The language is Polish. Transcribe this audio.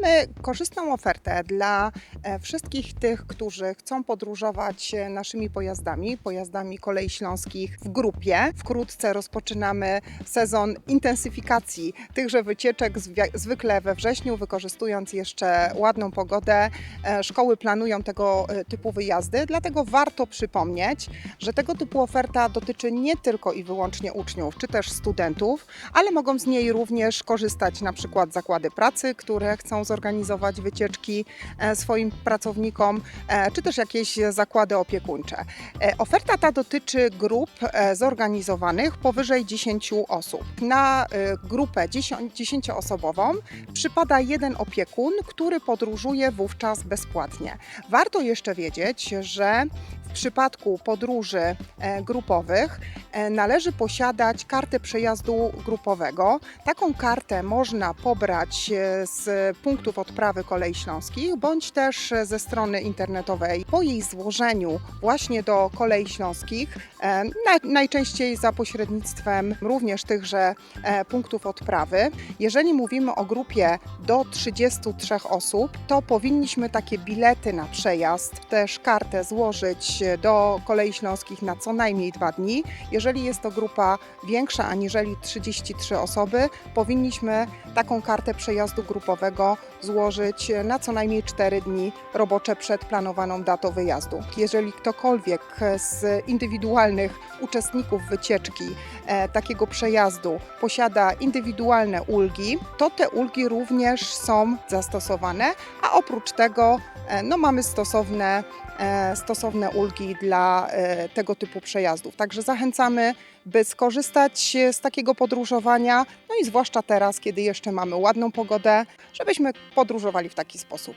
Mamy korzystną ofertę dla e, wszystkich tych, którzy chcą podróżować e, naszymi pojazdami, pojazdami kolei śląskich w grupie. Wkrótce rozpoczynamy sezon intensyfikacji tychże wycieczek, zwykle we wrześniu, wykorzystując jeszcze ładną pogodę. E, Szkoły planują tego typu wyjazdy, dlatego warto przypomnieć, że tego typu oferta dotyczy nie tylko i wyłącznie uczniów, czy też studentów, ale mogą z niej również korzystać na przykład zakłady pracy, które chcą zorganizować wycieczki e, swoim pracownikom, e, czy też jakieś zakłady opiekuńcze. E, Oferta ta dotyczy grup zorganizowanych powyżej 10 osób. Na grupę 10 10-osobową przypada jeden opiekun, który podróżuje wówczas bezpłatnie. Warto jeszcze wiedzieć, że w przypadku podróży grupowych należy posiadać kartę przejazdu grupowego. Taką kartę można pobrać z punktów odprawy kolei śląskich, bądź też ze strony internetowej. Po jej złożeniu właśnie do kolei śląskich, e, na- najczęściej za pośrednictwem również tychże e, punktów odprawy, jeżeli mówimy o grupie do 33 osób, to powinniśmy takie bilety na przejazd, też kartę złożyć do kolei śląskich na co najmniej dwa dni. Jeżeli jest to grupa większa aniżeli 33 osoby, powinniśmy taką kartę przejazdu grupowego złożyć na co najmniej 4 dni robocze przed planowaną datą wyjazdu. Jeżeli ktokolwiek z indywidualnych uczestników wycieczki e, takiego przejazdu posiada indywidualne ulgi, to te ulgi również są zastosowane, a oprócz tego e, no, mamy stosowne, e, stosowne ulgi dla tego typu przejazdów. Także zachęcamy, by skorzystać z takiego podróżowania, i zwłaszcza teraz, kiedy jeszcze mamy ładną pogodę, żebyśmy podróżowali w taki sposób.